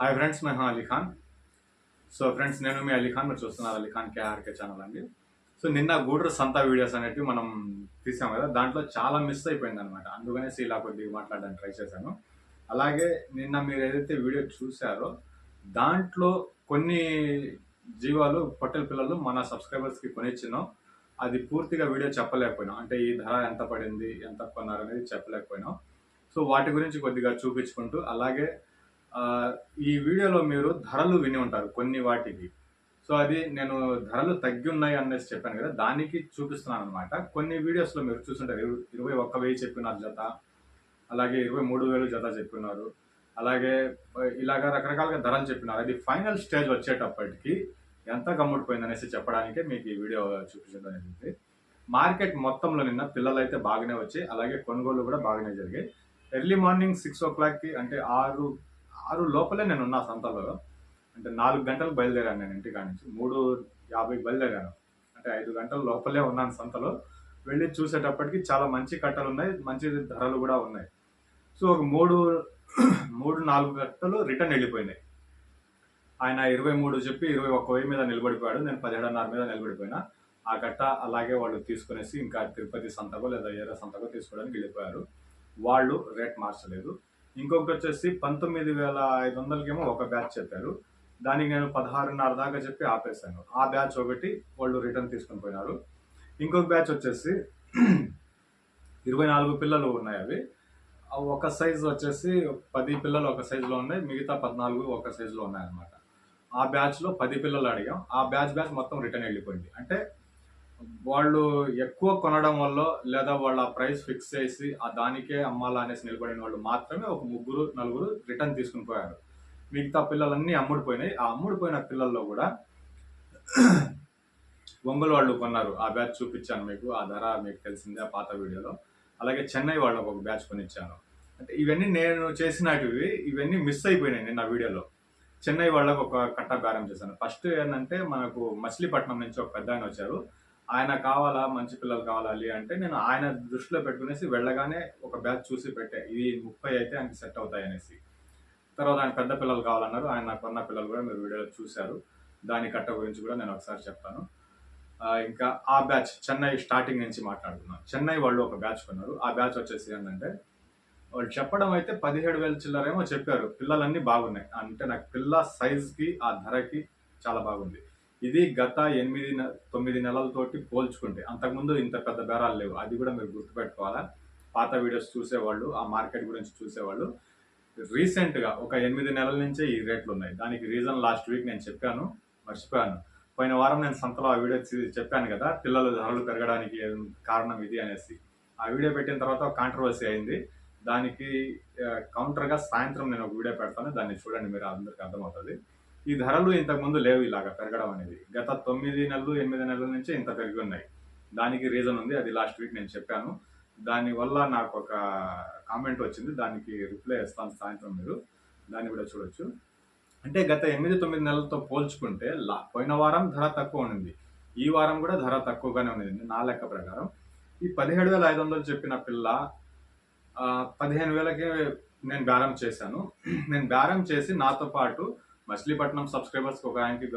Hi friends నేను Ali Khan so friends నేను మీ అలీ ఖాన్ మీరు చూస్తున్నారు అలీ ఖాన్ కేఆర్కే ఛానల్ అండి సో నిన్న గూడూరు సంతా వీడియోస్ అనేవి మనం తీసాం కదా దాంట్లో చాలా మిస్ అయిపోయింది అనమాట అందుకనేసి ఇలా కొద్దిగా మాట్లాడడానికి ట్రై చేశాను అలాగే నిన్న మీరు ఏదైతే వీడియో చూసారో దాంట్లో కొన్ని జీవాలు పొట్టెల పిల్లలు మన సబ్స్క్రైబర్స్కి కొనిచ్చినాం అది పూర్తిగా వీడియో చెప్పలేకపోయినాం అంటే ఈ ధర ఎంత పడింది ఎంత కొన్నారు అనేది చెప్పలేకపోయినాం సో వాటి గురించి కొద్దిగా చూపించుకుంటూ అలాగే ఈ వీడియోలో మీరు ధరలు విని ఉంటారు కొన్ని వాటికి. సో అది నేను ధరలు తగ్గి ఉన్నాయి అనేసి చెప్పాను కదా దానికి చూపిస్తున్నాను అనమాట కొన్ని వీడియోస్లో మీరు చూస్తుంటారు ఇరవై ఒక్క వెయ్యి చెప్పినారు జత అలాగే ఇరవై మూడు వేలు జత చెప్పినారు అలాగే ఇలాగ రకరకాలుగా ధరలు చెప్పినారు. అది ఫైనల్ స్టేజ్ వచ్చేటప్పటికి ఎంత గమ్ముడిపోయింది అనేసి చెప్పడానికే మీకు ఈ వీడియో చూపించడం జరిగింది. మార్కెట్ మొత్తంలో నిన్న పిల్లలు అయితే బాగానే వచ్చాయి అలాగే కొనుగోలు కూడా బాగానే జరిగాయి. ఎర్లీ మార్నింగ్ సిక్స్ ఓ క్లాక్కి అంటే ఆరు ఆరు లోపలే నేను ఉన్నా సంతలో. అంటే నాలుగు గంటలకు బయలుదేరాను నేను ఇంటికాడ నుంచి. మూడు యాభైకి బయలుదేరాను. అంటే ఐదు గంటల లోపలే ఉన్నాను సంతలో. వెళ్ళి చూసేటప్పటికి చాలా మంచి కట్టలు ఉన్నాయి మంచి ధరలు కూడా ఉన్నాయి. సో ఒక మూడు మూడు నాలుగు గంటలు రిటర్న్ వెళ్ళిపోయినాయి. ఆయన ఇరవై మూడు చెప్పి ఇరవై ఒక్క వెయ్యి మీద నిలబడిపోయాడు. నేను పదిహేడున్నర మీద నిలబడిపోయినా. ఆ గట్ట అలాగే వాళ్ళు తీసుకునేసి ఇంకా తిరుపతి సంతకో లేదా ఏరే సంతకో తీసుకోవడానికి వెళ్ళిపోయారు. వాళ్ళు రేట్ మార్చలేదు. ఇంకొకటి వచ్చేసి పంతొమ్మిది వేల ఐదు వందలకేమో ఒక బ్యాచ్ చెప్పారు. దానికి నేను పదహారున్నర దాకా చెప్పి ఆపేశాను. ఆ బ్యాచ్ ఒకటి వాళ్ళు రిటర్న్ తీసుకొని పోయినారు. ఇంకొక బ్యాచ్ వచ్చేసి ఇరవై నాలుగు పిల్లలు ఉన్నాయి అవి. ఒక సైజు వచ్చేసి పది పిల్లలు ఒక సైజులో ఉన్నాయి. మిగతా పద్నాలుగు ఒక సైజులో ఉన్నాయి అనమాట ఆ బ్యాచ్లో పది పిల్లలు అడిగాం. ఆ బ్యాచ్ బ్యాచ్ మొత్తం రిటర్న్ వెళ్ళిపోయింది. అంటే వాళ్ళు ఎక్కువ కొనడం వల్ల లేదా వాళ్ళ ప్రైస్ ఫిక్స్ చేసి ఆ దానికే అమ్మాలా అనేసి నిలబడిన వాళ్ళు మాత్రమే ఒక ముగ్గురు నలుగురు రిటర్న్ తీసుకుని పోయారు. మిగతా పిల్లలన్నీ అమ్ముడిపోయినాయి ఆ అమ్ముడిపోయిన పిల్లల్లో కూడా ఒంగోలు వాళ్ళు కొన్నారు. ఆ బ్యాచ్ చూపించాను మీకు. ఆ ధర మీకు తెలిసిందే ఆ పాత వీడియోలో. అలాగే చెన్నై వాళ్ళకు ఒక బ్యాచ్ కొనిచ్చాను. అంటే ఇవన్నీ నేను చేసినటివి ఇవన్నీ మిస్ అయిపోయినాయి నేను ఆ వీడియోలో. చెన్నై వాళ్ళకు ఒక కట్ట బేరం చేశాను. ఫస్ట్ ఏంటంటే మనకు మచిలీపట్నం నుంచి ఒక పెద్ద ఆయన వచ్చారు. ఆయన కావాలా మంచి పిల్లలు కావాలి అంటే నేను ఆయన దృష్టిలో పెట్టుకునేసి వెళ్ళగానే ఒక బ్యాచ్ చూసి పెట్టే. ఇది ముప్పై అయితే ఆయనకి సెట్ అవుతాయి అనేసి. తర్వాత ఆయన పెద్ద పిల్లలు కావాలన్నారు. ఆయన నాకు కొన్న పిల్లలు కూడా మీరు వీడియోలో చూశారు. దాని కట్ట గురించి కూడా నేను ఒకసారి చెప్తాను. ఇంకా ఆ బ్యాచ్ చెన్నై స్టార్టింగ్ నుంచి మాట్లాడుతున్నాను చెన్నై వాళ్ళు ఒక బ్యాచ్ కొన్నారు. ఆ బ్యాచ్ వచ్చేసి ఏంటంటే వాళ్ళు చెప్పడం అయితే పదిహేడు వేల చిల్లరేమో చెప్పారు. పిల్లలన్నీ బాగున్నాయి. అంటే నాకు పిల్ల సైజ్కి ఆ ధరకి చాలా బాగుంది. ఇది గత ఎనిమిది తొమ్మిది నెలలతోటి పోల్చుకుంటే అంతకుముందు ఇంత పెద్ద బేరాలు లేవు. అది కూడా మీరు గుర్తుపెట్టుకోవాలా? పాత వీడియోస్ చూసేవాళ్ళు ఆ మార్కెట్ గురించి చూసేవాళ్ళు. రీసెంట్గా ఒక ఎనిమిది నెలల నుంచే ఈ రేట్లు ఉన్నాయి. దానికి రీజన్ లాస్ట్ వీక్ నేను చెప్పాను మర్చిపోయాను. పోయిన వారం నేను సంతలో ఆ వీడియో చెప్పాను కదా పిల్లలు ధరలు పెరగడానికి కారణం ఇది అనేసి. ఆ వీడియో పెట్టిన తర్వాత కాంట్రవర్సీ అయింది. దానికి కౌంటర్గా సాయంత్రం నేను ఒక వీడియో పెడతాను. దాన్ని చూడండి మీరు అందరికి అర్థమవుతుంది. ఈ ధరలు ఇంతకుముందు లేవు ఇలాగా పెరగడం అనేది. గత తొమ్మిది నెలలు ఎనిమిది నెలల నుంచి ఇంత పెరిగి ఉన్నాయి. దానికి రీజన్ ఉంది అది లాస్ట్ వీక్ నేను చెప్పాను. దానివల్ల నాకు ఒక కామెంట్ వచ్చింది దానికి రిప్లై ఇస్తాను సాయంత్రం మీరు. దాన్ని కూడా చూడొచ్చు. అంటే గత ఎనిమిది తొమ్మిది నెలలతో పోల్చుకుంటే లా- పోయిన వారం ధర తక్కువ ఉంది ఈ వారం కూడా ధర తక్కువగానే ఉంది నా లెక్క ప్రకారం. ఈ పదిహేడు వేల ఐదు వందలు చెప్పిన పిల్ల పదిహేను వేలకే నేను బేరం చేశాను. నేను బేరం చేసి నాతో పాటు మచిలీపట్నం సబ్స్క్రైబర్స్కి ఒక ఆయనకి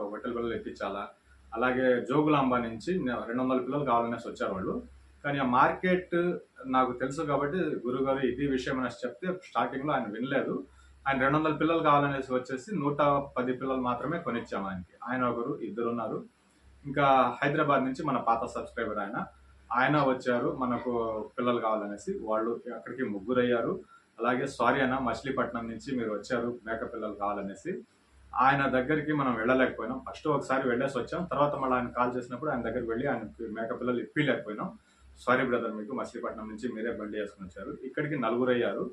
హోటల్ పిల్లలు ఎక్కించాలా అలాగే జోగులాంబ నుంచి రెండు వందల పిల్లలు కావాలనేసి వచ్చారు వాళ్ళు. కానీ ఆ మార్కెట్ నాకు తెలుసు కాబట్టి గురుగారు ఇది విషయం అనేసి చెప్తే స్టార్టింగ్లో ఆయన వినలేదు. ఆయన రెండు వందల పిల్లలు కావాలనేసి వచ్చేసి నూట పది పిల్లలు మాత్రమే కొనిచ్చాము ఆయనకి. ఆయన ఒకరు ఇద్దరు ఉన్నారు. ఇంకా హైదరాబాద్ నుంచి మన పాత సబ్స్క్రైబర్ ఆయన. ఆయన వచ్చారు మనకు పిల్లలు కావాలనేసి వాళ్ళు అక్కడికి ముగ్గురయ్యారు. అలాగే సారీ అన్న మచిలీపట్నం నుంచి మీరు వచ్చారు మేకపిల్లలు కావాలనేసి. ఆయన దగ్గరికి మనం వెళ్ళలేకపోయినాం. ఫస్ట్ ఒకసారి వెళ్ళేసి వచ్చాం. తర్వాత మళ్ళీ ఆయన కాల్ చేసినప్పుడు ఆయన దగ్గరికి వెళ్ళి ఆయన మేకపిల్లలు ఇప్పిలేకపోయినాం సారీ బ్రదర్ మీకు మచిలీపట్నం నుంచి మీరే బండి వేసుకుని వచ్చారు. ఇక్కడికి నలుగురు అయ్యారు.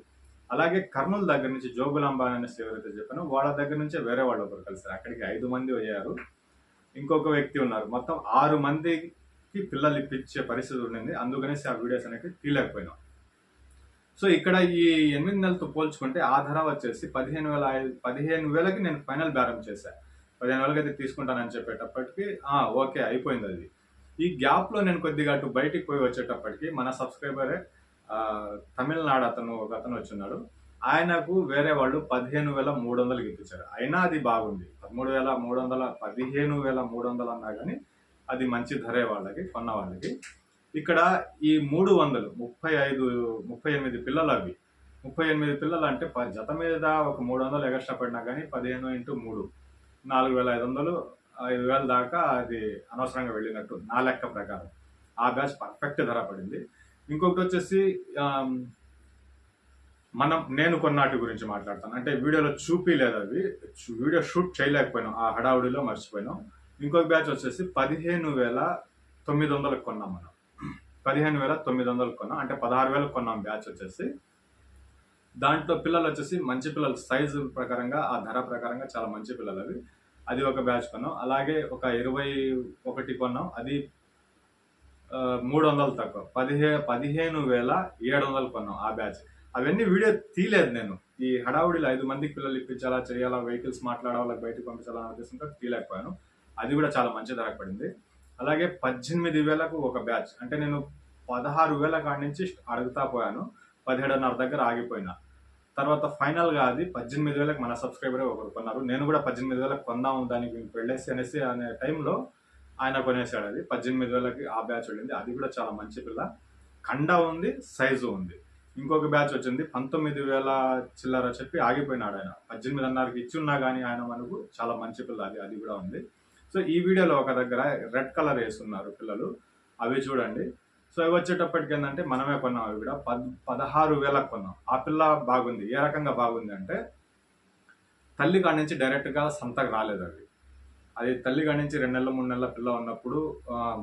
అలాగే కర్నూలు దగ్గర నుంచి జోగులాంబ అనేసి ఎవరైతే చెప్పానో వాళ్ళ దగ్గర నుంచే వేరే వాళ్ళు ఒకరు కలిసారు అక్కడికి ఐదు మంది అయ్యారు. ఇంకొక వ్యక్తి ఉన్నారు. మొత్తం ఆరు మందికి పిల్లలు ఇప్పించే పరిస్థితి ఉండింది. అందుకనేసి ఆ వీడియోస్ అనేవి తీయలేకపోయినాం. సో ఇక్కడ ఈ ఎనిమిది నెలలతో పోల్చుకుంటే ఆ ధర వచ్చేసి పదిహేను వేల పదిహేను వేలకి నేను ఫైనల్ బేరం చేశాను పదిహేను వేలకి అయితే తీసుకుంటానని చెప్పేటప్పటికి ఆ, ఓకే అయిపోయింది అది ఈ గ్యాప్లో నేను కొద్దిగా అటు బయటికి పోయి వచ్చేటప్పటికి మన సబ్స్క్రైబరే తమిళనాడు అతను ఒక అతను వచ్చున్నాడు. ఆయనకు వేరే వాళ్ళు పదిహేను వేల మూడు వందలకి ఇప్పించారు. అయినా అది బాగుంది. పదమూడు వేల మూడు వందల పదిహేను వేల మూడు వందలు అన్నా కానీ అది మంచి ధరే వాళ్ళకి కొన్న వాళ్ళకి. ఇక్కడ ఈ మూడు వందలు ముప్పై ఐదు ముప్పై ఎనిమిది పిల్లలు అవి. ముప్పై ఎనిమిది పిల్లలు అంటే జత మీద ఒక మూడు వందలు ఎగస్ట్రా పడినా కానీ పదిహేను ఇంటూ మూడు. నాలుగు వేల ఐదు వందలు ఐదు వేల దాకా అది అనవసరంగా వెళ్ళినట్టు నా లెక్క ప్రకారం. ఆ బ్యాచ్ పర్ఫెక్ట్ ధర పడింది. ఇంకొకటి వచ్చేసి మనం నేను కొన్నాటి గురించి మాట్లాడతాను. అంటే వీడియోలో చూపిలేదు అవి. వీడియో షూట్ చేయలేకపోయినాం. ఆ హడావుడిలో మర్చిపోయినాం. ఇంకొక బ్యాచ్ వచ్చేసి పదిహేను వేల తొమ్మిది వందలకు కొన్నాం మనం. పదిహేను వేల తొమ్మిది వందలు కొన్నాం అంటే పదహారు వేలకు కొన్నాం బ్యాచ్ వచ్చేసి. దాంట్లో పిల్లలు వచ్చేసి మంచి పిల్లలు సైజు ప్రకారంగా ఆ ధర ప్రకారంగా చాలా మంచి పిల్లలు అవి. అది ఒక బ్యాచ్ కొన్నాం. అలాగే ఒక ఇరవై ఒకటి కొన్నాం. అది మూడు వందలు తక్కువ. పదిహే పదిహేను వేల ఏడు వందలు కొన్నాం ఆ బ్యాచ్. అవన్నీ వీడియో తీయలేదు నేను. ఈ హడావుడిలో ఐదు మందికి పిల్లలు ఇప్పించాలా చేయాలా వెహికల్స్ మాట్లాడాలా బయటకు పంపించాలా అనే ఉద్దేశంతో తీయలేకపోయాను. అది కూడా చాలా మంచి ధర పడింది. అలాగే పద్దెనిమిది వేలకు ఒక బ్యాచ్. అంటే నేను పదహారు వేల కాడి నుంచి అడుగుతా పోయాను. పదిహేడున్నర దగ్గర ఆగిపోయినా. తర్వాత ఫైనల్గా అది పద్దెనిమిది వేలకు మన సబ్స్క్రైబర్ ఒకరు కొన్నారు. నేను కూడా పద్దెనిమిది వేలకు కొందాము దానికి వెళ్ళేసి అనేసి అనే టైంలో ఆయన కొనేసాడు అది. పద్దెనిమిది వేలకి ఆ బ్యాచ్ వెళ్ళింది. అది కూడా చాలా మంచి పిల్ల. కండ ఉంది సైజు ఉంది. ఇంకొక బ్యాచ్ వచ్చింది. పంతొమ్మిది వేల చిల్లర చెప్పి ఆగిపోయినాడు ఆయన. పద్దెనిమిదిన్నరకి ఇచ్చి ఉన్నా కానీ ఆయన మనకు చాలా మంచి పిల్ల అది. అది కూడా ఉంది. సో ఈ వీడియోలో ఒక దగ్గర రెడ్ కలర్ వేస్తున్నారు పిల్లలు. అవి చూడండి. సో అవి వచ్చేటప్పటికి ఏంటంటే మనమే కొన్నాం అవి కూడా. పద్ పదహారు వేలకు కొన్నాం. ఆ పిల్ల బాగుంది. ఏ రకంగా బాగుంది అంటే తల్లి కాడి నుంచి డైరెక్ట్గా సంతకు రాలేదు అవి అది తల్లి కాడి నుంచి రెండు నెలల మూడు నెలల పిల్ల ఉన్నప్పుడు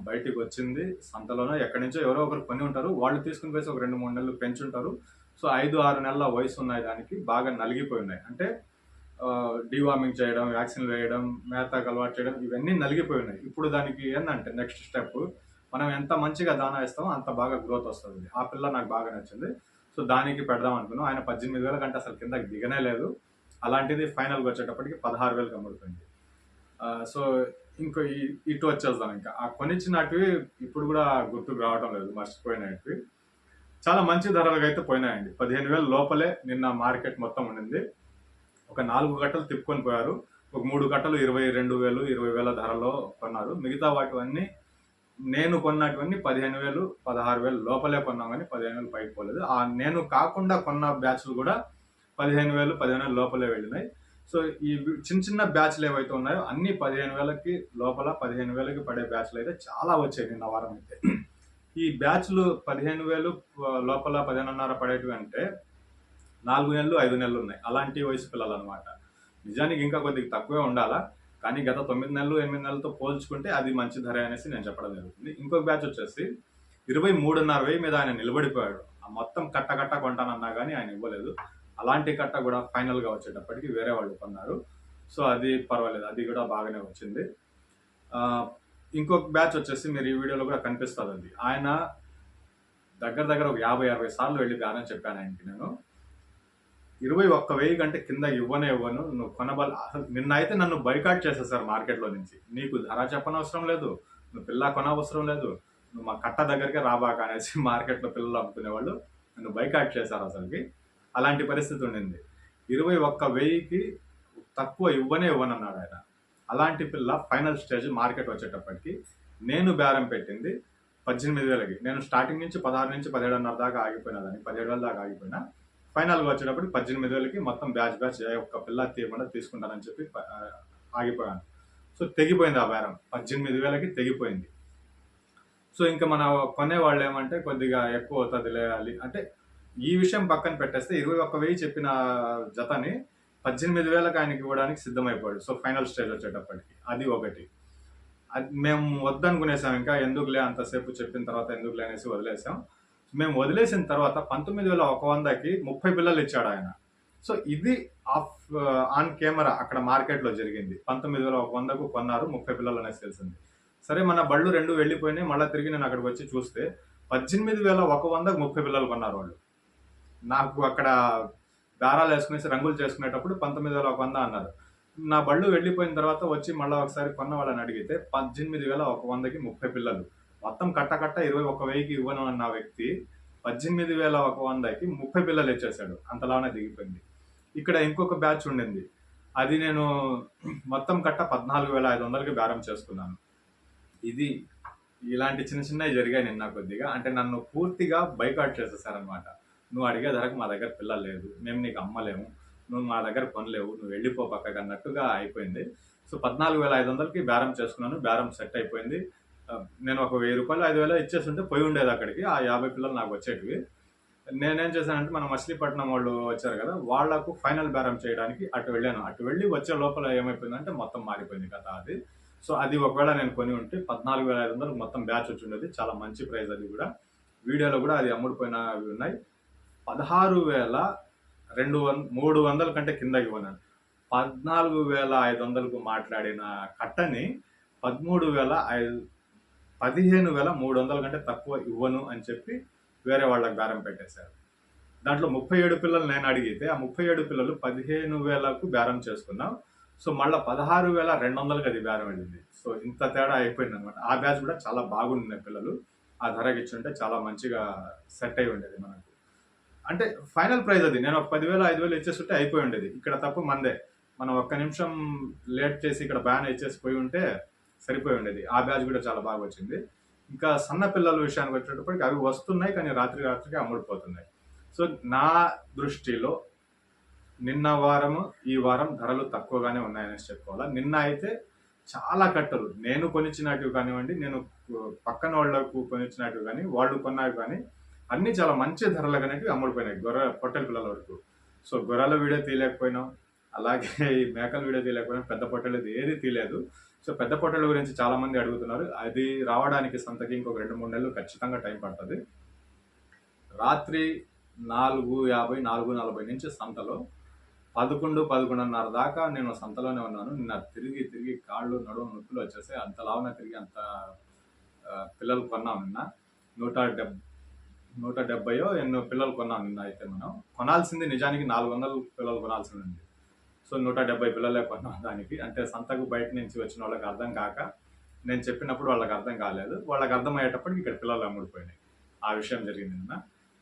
బయటికి వచ్చింది సంతలోనో ఎక్కడి నుంచో ఎవరో ఒకరు కొని ఉంటారు. వాళ్ళు తీసుకుని పోయి ఒక రెండు మూడు నెలలు పెంచుంటారు. సో ఐదు ఆరు నెలల వయసు ఉన్నాయి దానికి. బాగా నలిగిపోయి ఉన్నాయి. అంటే డివార్మింగ్ చేయడం వ్యాక్సిన్లు వేయడం మేతకు అలవాటు చేయడం ఇవన్నీ నలిగిపోయి ఉన్నాయి ఇప్పుడు దానికి ఏంటంటే నెక్స్ట్ స్టెప్ మనం ఎంత మంచిగా దానా ఇస్తామో అంత బాగా గ్రోత్ వస్తుంది ఆ పిల్ల నాకు బాగా నచ్చింది. సో దానికి పెడదాం అనుకున్నాం. ఆయన పద్దెనిమిది వేల కంటే అసలు కిందకి దిగనే లేదు. అలాంటిది ఫైనల్గా వచ్చేటప్పటికి పదహారు వేలకు అమ్ముడుపోయింది. సో ఇంకో ఇటు వచ్చేద్దాం ఇంకా. ఆ కొనిచ్చినటివి ఇప్పుడు కూడా గుర్తుకు రావడం లేదు. మర్చిపోయినవి చాలా మంచి ధరలకు అయితే పోయినాయండి. పదిహేను వేల లోపలే నిన్న మార్కెట్ మొత్తం ఉండింది. ఒక నాలుగు గట్టలు తిప్పుకొని పోయారు. ఒక మూడు గట్టలు ఇరవై రెండు వేలు ఇరవై వేల ధరలో కొన్నారు. మిగతా వాటివన్నీ నేను కొన్నటివన్నీ పదిహేను వేలు పదహారు వేలు లోపలే కొన్నాం కానీ పదిహేను వేలు పైకి పోలేదు. ఆ నేను కాకుండా కొన్న బ్యాచ్లు కూడా పదిహేను వేలు పదిహేను వేలు లోపలే వెళ్ళినాయి. సో ఈ చిన్న చిన్న బ్యాచ్లు ఏవైతే ఉన్నాయో అన్ని పదిహేను వేలకి లోపల పదిహేను వేలకి పడే బ్యాచ్లు అయితే చాలా వచ్చాయి నిన్న వారం అయితే. ఈ బ్యాచ్లు పదిహేను వేలు లోపల పదిహేనున్నర పడేటివి అంటే నాలుగు నెలలు ఐదు నెలలు ఉన్నాయి. అలాంటి వయసు పిల్లలు అనమాట నిజానికి ఇంకా కొద్దిగా తక్కువే ఉండాలా? కానీ గత తొమ్మిది నెలలు ఎనిమిది నెలలతో పోల్చుకుంటే అది మంచి ధర అనేసి నేను చెప్పడం జరుగుతుంది. ఇంకొక బ్యాచ్ వచ్చేసి ఇరవై మూడున్నర వెయ్యి మీద ఆయన నిలబడిపోయాడు. ఆ మొత్తం కట్ట కట్ట కొంటానన్నా కానీ ఆయన ఇవ్వలేదు. అలాంటి కట్ట కూడా ఫైనల్గా వచ్చేటప్పటికి వేరే వాళ్ళు కొన్నారు. సో అది పర్వాలేదు. అది కూడా బాగానే వచ్చింది. ఇంకొక బ్యాచ్ వచ్చేసి మీరు ఈ వీడియోలో కూడా కనిపిస్తుంది అది ఆయన దగ్గర దగ్గర ఒక యాభై అరవై సార్లు వెళ్ళి బేరం చెప్పాను ఆయనకి నేను. ఇరవై ఒక్క వెయ్యి కంటే కింద ఇవ్వనే ఇవ్వను. నువ్వు కొనబల అసలు నిన్న అయితే నన్ను బైకాట్ చేసేసారు మార్కెట్లో నుంచి. నీకు ధర చెప్పనవసరం లేదు. నువ్వు పిల్ల కొనవసరం లేదు. నువ్వు మా కట్ట దగ్గరికి రాబాక అనేసి మార్కెట్లో పిల్లలు అమ్ముకునేవాళ్ళు నన్ను బైకాట్ చేశారు అసలుకి. అలాంటి పరిస్థితి ఉండింది. ఇరవై ఒక్క వెయ్యికి తక్కువ ఇవ్వనే ఇవ్వనన్నాడు ఆయన. అలాంటి పిల్ల ఫైనల్ స్టేజ్ మార్కెట్ వచ్చేటప్పటికి నేను బేరం పెట్టింది పద్దెనిమిది వేలకి. నేను స్టార్టింగ్ నుంచి పదహారు నుంచి పదిహేడున్నర దాకా ఆగిపోయినా దాన్ని పదిహేడు వేల దాకా ఆగిపోయినా ఫైనల్గా వచ్చేటప్పుడు పద్దెనిమిది వేలకి మొత్తం బ్యాచ్ బ్యాచ్ ఏ ఒక్క పిల్ల తీయకుండా తీసుకుంటానని చెప్పి ఆగిపోయాను. సో తెగిపోయింది ఆ బేరం. పద్దెనిమిది వేలకి తెగిపోయింది. సో ఇంకా మన కొనే వాళ్ళు ఏమంటే కొద్దిగా ఎక్కువ అవుతుంది లేయాలి అంటే ఈ విషయం పక్కన పెట్టేస్తే ఇరవై ఒక్క వెయ్యి చెప్పిన జతని పద్దెనిమిది వేలకు ఆయనకి ఇవ్వడానికి సిద్ధమైపోయాడు. సో ఫైనల్ స్టేజ్ వచ్చేటప్పటికి. అది ఒకటి. అది మేము వద్దనుకునేసాం ఇంకా ఎందుకులే అంతసేపు చెప్పిన తర్వాత ఎందుకులే అనేసి వదిలేసాం. మేము వదిలేసిన తర్వాత పంతొమ్మిది వేల ఒక వందకి ముప్పై పిల్లలు ఇచ్చాడు ఆయన. సో ఇది ఆఫ్ ఆన్ కెమెరా అక్కడ మార్కెట్లో జరిగింది. పంతొమ్మిది వేల ఒక వందకు కొన్నారు ముప్పై పిల్లలు అనేసి తెలిసింది. సరే మన బళ్ళు రెండు వెళ్ళిపోయినాయి మళ్ళీ తిరిగి నేను అక్కడికి వచ్చి చూస్తే పద్దెనిమిది వేల ఒక వందకు ముప్పై పిల్లలు కొన్నారు వాళ్ళు. నాకు అక్కడ దారాలు వేసుకునేసి రంగులు చేసుకునేటప్పుడు పంతొమ్మిది వేల ఒక వంద అన్నారు. నా బళ్ళు వెళ్ళిపోయిన తర్వాత వచ్చి మళ్ళీ ఒకసారి కొన్న వాళ్ళని అడిగితే పద్దెనిమిది వేల ఒక వందకి ముప్పై పిల్లలు. మొత్తం కట్ట ఇరవై ఒక్క వెయ్యికి ఇవ్వను అన్న వ్యక్తి పద్దెనిమిది వేల ఒక వందకి ముప్పై పిల్లలు ఇచ్చేసాడు అంతలానే దిగిపోయింది. ఇక్కడ ఇంకొక బ్యాచ్ ఉండింది. అది నేను మొత్తం కట్ట పద్నాలుగు వేల ఐదు వందలకి బేరం చేసుకున్నాను. ఇది ఇలాంటి చిన్న చిన్నవి జరిగాయి నిన్న కొద్దిగా. అంటే నన్ను పూర్తిగా బైకాట్ చేసేసారనమాట నువ్వు అడిగే ధరకు మా దగ్గర పిల్లలు లేదు మేము నీకు అమ్మలేము. నువ్వు మా దగ్గర కొనలేవు. నువ్వు వెళ్ళిపో పక్కకు అన్నట్టుగా అయిపోయింది. సో పద్నాలుగు వేల ఐదు వందలకి బేరం చేసుకున్నాను. బేరం సెట్ అయిపోయింది. నేను ఒక వెయ్యి రూపాయలు ఐదు వేలు ఇచ్చేస్తుంటే పోయి ఉండేది అక్కడికి. ఆ యాభై పిల్లలు నాకు వచ్చేటివి. నేనేం చేశానంటే మన మచిలీపట్నం వాళ్ళు వచ్చారు కదా వాళ్ళకు ఫైనల్ బేరం చేయడానికి అటు వెళ్ళాను. అటు వెళ్ళి వచ్చే లోపల ఏమైపోయిందంటే మొత్తం మారిపోయింది కథ అది. సో అది ఒకవేళ నేను కొని ఉంటే పద్నాలుగు వేల ఐదు వందలు మొత్తం బ్యాచ్ వచ్చి ఉండేది. చాలా మంచి ప్రైస్ అది కూడా. వీడియోలో కూడా అది అమ్ముడుపోయినవి ఉన్నాయి. పదహారు వేల రెండు వంద మూడు వందల కంటే కిందకి కొన్నాను పద్నాలుగు వేల ఐదు వందలకు మాట్లాడిన కట్టని పదమూడు వేల ఐదు పదిహేను వేల మూడు వందల కంటే తక్కువ ఇవ్వను అని చెప్పి వేరే వాళ్ళకి బేరం పెట్టేశారు. దాంట్లో ముప్పై ఏడు పిల్లలు నేను అడిగితే ఆ ముప్పై ఏడు పిల్లలు పదిహేను వేలకు బేరం చేసుకున్నాం. సో మళ్ళీ పదహారు వేల రెండు వందలకి అది బేరం వెళ్ళింది. సో ఇంత తేడా అయిపోయింది అనమాట ఆ బ్యాచ్ కూడా చాలా బాగుండే పిల్లలు. ఆ ధరకి ఇచ్చుంటే చాలా మంచిగా సెట్ అయి ఉండేది మనకు. అంటే ఫైనల్ ప్రైస్ అది. నేను ఒక పదివేలు ఐదు వేలు ఇచ్చేస్తుంటే అయిపోయి ఉండేది. ఇక్కడ తప్పు మందే. మనం ఒక్క నిమిషం లేట్ చేసి ఇక్కడ బ్యాన్ ఇచ్చేసి పోయి ఉంటే సరిపోయి ఉండేది. ఆ బ్యాచ్ కూడా చాలా బాగా వచ్చింది. ఇంకా సన్న పిల్లల విషయానికి వచ్చేటప్పటికి అవి వస్తున్నాయి కానీ రాత్రి రాత్రికి అమ్ముడిపోతున్నాయి. సో నా దృష్టిలో నిన్న వారము ఈ వారం ధరలు తక్కువగానే ఉన్నాయని చెప్పుకోవాలా. నిన్న అయితే చాలా కట్టలు నేను కొనిచ్చినట్టు కానివ్వండి నేను పక్కన వాళ్ళకు కొనిచ్చినట్టు కానీ వాళ్ళు కొన్నాక కానీ అన్ని చాలా మంచి ధరలు కనేవి అమ్ముడిపోయినాయి గొర్రె పొట్టెల పిల్లల వరకు. సో గొర్రెల వీడియో తీయలేకపోయినాం. అలాగే ఈ మేకల వీడియో తీయలేకపోయినా. పెద్ద పొట్టెలు ఏది తీయలేదు. సో పెద్ద పోర్టల్ గురించి చాలా మంది అడుగుతున్నారు. అది రావడానికి సంతకి ఇంకొక రెండు మూడు నెలలు ఖచ్చితంగా టైం పడుతుంది. రాత్రి నాలుగు యాభై నాలుగు నలభై నుంచి సంతలో పదకొండు పదకొండున్నర దాకా నేను సంతలోనే ఉన్నాను. నిన్న తిరిగి తిరిగి కాళ్ళు నడుము నొప్పులు వచ్చేసాయి. అంత లావున తిరిగి అంత పిల్లలు కొన్నాం నిన్న. నూట డెబ్ నూట డెబ్బయో ఎన్నో పిల్లలు కొన్నాం నిన్న అయితే మనం. కొనాల్సింది నిజానికి నాలుగు వందలు పిల్లలు కొనాల్సింది సో నూట డెబ్బై పిల్లలే కొన్నాం దానికి. అంటే సంతకు బయట నుంచి వచ్చిన వాళ్ళకి అర్థం కాక నేను చెప్పినప్పుడు వాళ్ళకి అర్థం కాలేదు. వాళ్ళకి అర్థమయ్యేటప్పటికి ఇక్కడ పిల్లలు అమ్ముడిపోయినాయి. ఆ విషయం జరిగింది నిన్న.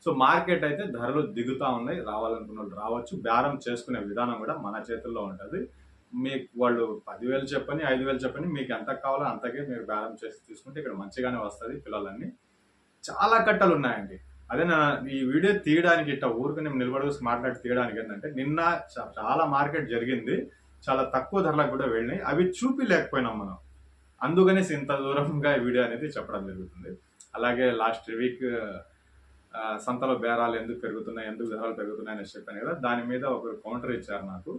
సో మార్కెట్ అయితే ధరలు దిగుతా ఉన్నాయి. రావాలనుకున్న వాళ్ళు రావచ్చు. బేరం చేసుకునే విధానం కూడా మన చేతుల్లో ఉంటుంది. మీకు వాళ్ళు పదివేలు చెప్పని ఐదు వేలు చెప్పని మీకు ఎంత కావాలో అంతకే మీరు బేరం చేసి తీసుకుంటే ఇక్కడ మంచిగానే వస్తుంది పిల్లలన్నీ. చాలా కట్టలు ఉన్నాయండి. అదే నా ఈ వీడియో తీయడానికి ఇట్ట ఊరికి నేను నిలబడి మాట్లాడి తీయడానికి ఏంటంటే నిన్న చాలా మార్కెట్ జరిగింది. చాలా తక్కువ ధరలకు కూడా వెళ్ళినాయి. అవి చూపిలేకపోయినాం మనం. అందుకనేసి ఇంత దూరంగా ఈ వీడియో అనేది చెప్పడం జరుగుతుంది. అలాగే లాస్ట్ వీక్ సంతలో బేరాలు ఎందుకు పెరుగుతున్నాయి ఎందుకు ధరలు పెరుగుతున్నాయి అని చెప్పాను కదా దాని మీద ఒకరు కౌంటర్ ఇచ్చారు నాకు.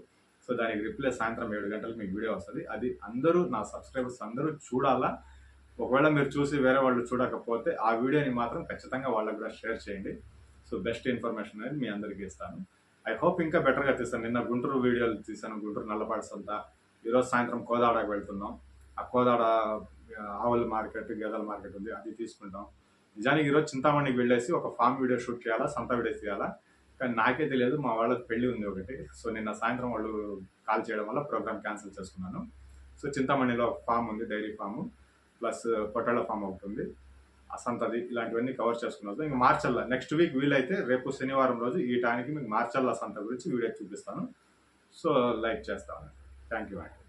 సో దానికి రిప్లై సాయంత్రం ఏడు గంటలకు మీకు వీడియో వస్తుంది. అది అందరూ నా సబ్స్క్రైబర్స్ అందరూ చూడాలా? ఒకవేళ మీరు చూసి వేరే వాళ్ళు చూడకపోతే ఆ వీడియోని మాత్రం ఖచ్చితంగా వాళ్ళకి కూడా షేర్ చేయండి. సో బెస్ట్ ఇన్ఫర్మేషన్ అనేది మీ అందరికీ ఇస్తాను. ఐ హోప్ ఇంకా బెటర్గా తీస్తాను. నిన్న గుంటూరు వీడియోలు తీసాను గుంటూరు నల్లపాటి సంత. ఈరోజు సాయంత్రం కోదాడకు వెళ్తున్నాం. ఆ కోదాడ ఆవుల మార్కెట్ గేదెల మార్కెట్ ఉంది. అది తీసుకుంటాం. నిజానికి ఈరోజు చింతామణికి వెళ్ళేసి ఒక ఫామ్ వీడియో షూట్ చేయాలా? సంత వీడియో చేయాలా కానీ నాకే తెలియదు. మా వాళ్ళకి పెళ్ళి ఉంది ఒకటి. సో నిన్న సాయంత్రం వాళ్ళు కాల్ చేయడం వల్ల ప్రోగ్రామ్ క్యాన్సిల్ చేసుకున్నాను. సో చింతామణిలో ఫామ్ ఉంది dairy farm. Plus potato farm ఒకటి ఉంది ఆ సంతది ఇలాంటివన్నీ కవర్ చేసుకున్నాను ఇంకా మార్చల్లా. నెక్స్ట్ వీక్ వీలైతే రేపు శనివారం రోజు ఈ టైంకి మీకు మార్చల్లా సంత గురించి వీడియో చూపిస్తాను. సో లైక్ చేస్తాను. థ్యాంక్ యూ అండి